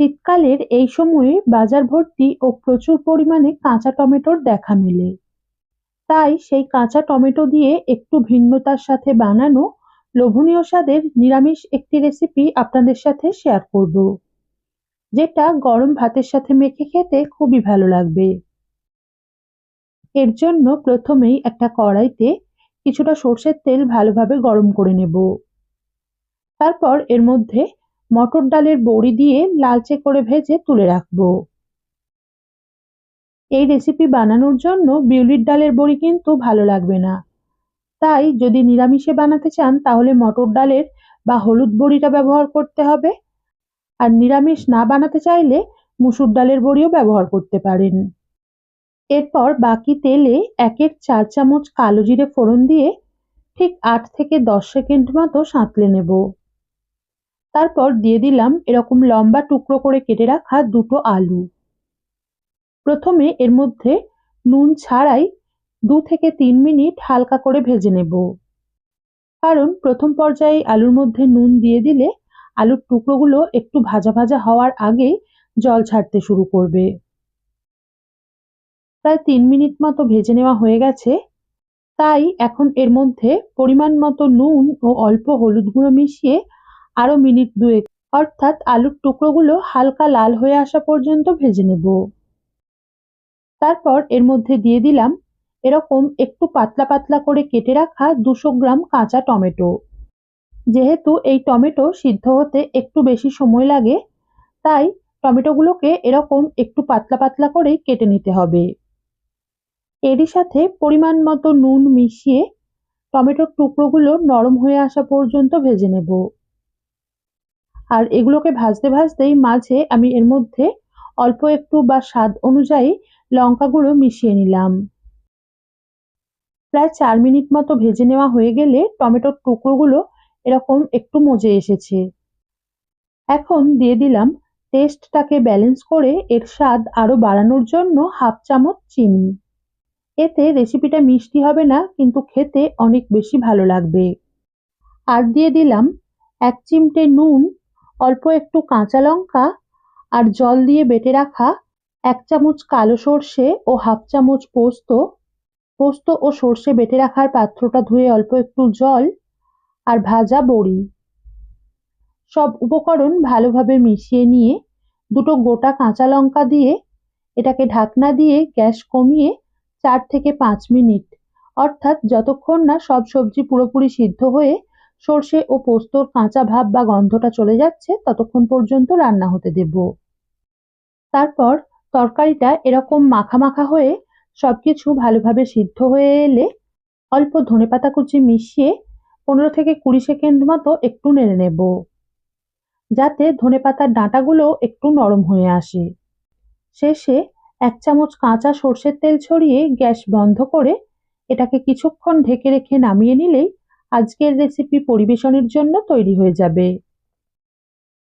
শীতকালের এই সময়ে বাজার ভর্তি ও প্রচুর পরিমাণে কাঁচা টমেটোর দেখা মেলে। তাই সেই কাঁচা টমেটো দিয়ে একটু ভিন্নতার সাথে বানানো লোভনীয় স্বাদের নিরামিষ একটি রেসিপি আপনাদের সাথে শেয়ার করব, যেটা গরম ভাতের সাথে মেখে খেতে খুবই ভালো লাগবে। এর জন্য প্রথমেই একটা কড়াইতে কিছুটা সর্ষের তেল ভালোভাবে গরম করে নেব। তারপর এর মধ্যে মটর ডালের বড়ি দিয়ে লালচে করে ভেজে তুলে রাখব। এই রেসিপি বানানোর জন্য বিউলির ডালের বড়ি কিন্তু ভালো লাগবে না। তাই যদি নিরামিষে বানাতে চান, তাহলে মটর ডালের বা হলুদ বড়িটা ব্যবহার করতে হবে। আর নিরামিষ না বানাতে চাইলে মুসুর ডালের বড়িও ব্যবহার করতে পারেন। এরপর বাকি তেলে একের চার চামচ কালো জিরে ফোড়ন দিয়ে ঠিক আট থেকে দশ সেকেন্ড মতো সাঁতলে নেব। তারপর দিয়ে দিলাম এরকম লম্বা টুকরো করে কেটে রাখা দুটো আলু। প্রথমে এর মধ্যে নুন ছাড়াই দু থেকে তিন মিনিট হালকা করে ভেজে নেব। কারণ প্রথম পর্যায়ে আলুর মধ্যে নুন দিয়ে দিলে আলুর টুকরোগুলো একটু ভাজা ভাজা হওয়ার আগেই জল ছাড়তে শুরু করবে। প্রায় তিন মিনিট মতো ভেজে নেওয়া হয়ে গেছে। তাই এখন এর মধ্যে পরিমাণ মতো নুন ও অল্প হলুদ গুঁড়ো মিশিয়ে আরও মিনিট দুয়েক। অর্থাৎ আলুর টুকরোগুলো হালকা লাল হয়ে আসা পর্যন্ত ভেজে নেব। তারপর এর মধ্যে দিয়ে দিলাম এরকম একটু পাতলা পাতলা করে কেটে রাখা দুশো গ্রাম কাঁচা টমেটো। যেহেতু এই টমেটো সিদ্ধ হতে একটু বেশি সময় লাগে, তাই টমেটোগুলোকে এরকম একটু পাতলা পাতলা করেই কেটে নিতে হবে। এরই সাথে পরিমাণ মতো নুন মিশিয়ে টমেটোর টুকরোগুলো নরম হয়ে আসা পর্যন্ত ভেজে নেব। আর এগুলোকে ভাজতে ভাজতেই মাঝে আমি এর মধ্যে অল্প একটু বা স্বাদ অনুযায়ী লঙ্কা গুঁড়ো মিশিয়ে নিলাম। প্রায় চার মিনিট মতো ভেজে নেওয়া হয়ে গেলে টমেটোর টুকরোগুলো এরকম একটু মজে এসেছে। এখন দিয়ে দিলাম টেস্টটাকে ব্যালেন্স করে এর স্বাদ আরও বাড়ানোর জন্য হাফ চামচ চিনি। এতে রেসিপিটা মিষ্টি হবে না, কিন্তু খেতে অনেক বেশি ভালো লাগবে। আর দিয়ে দিলাম এক চিমটে নুন অল্প একটু কাঁচা লঙ্কা আর জল দিয়ে বেটে রাখা এক চামচ কালো সর্ষে ও হাফ চামচ পোস্ত। পোস্ত ও সর্ষে বেটে রাখার পাত্রটা ধুয়ে অল্প একটু জল আর ভাজা বড়ি। সব উপকরণ ভালোভাবে মিশিয়ে নিয়ে দুটো গোটা কাঁচা লঙ্কা দিয়ে এটাকে ঢাকনা দিয়ে গ্যাস কমিয়ে চার থেকে পাঁচ মিনিট। অর্থাৎ যতক্ষণ না সব সবজি পুরোপুরি সিদ্ধ হয়ে সর্ষে ও পোস্তর কাঁচা ভাব বা গন্ধটা চলে যাচ্ছে, ততক্ষণ পর্যন্ত রান্না হতে দেব। তারপর তরকারিটা এরকম মাখা মাখা হয়ে সবকিছু ভালোভাবে সিদ্ধ হয়ে এলে অল্প ধনেপাতা কুচি মিশিয়ে পনেরো থেকে কুড়ি সেকেন্ড মতো একটু নেড়ে নেব, যাতে ধনেপাতার ডাঁটাগুলো একটু নরম হয়ে আসে। শেষে এক চামচ কাঁচা সর্ষের তেল ছড়িয়ে গ্যাস বন্ধ করে এটাকে কিছুক্ষণ ঢেকে রেখে নামিয়ে নিলেই আজকের রেসিপি পরিবেশনের জন্য তৈরি হয়ে যাবে।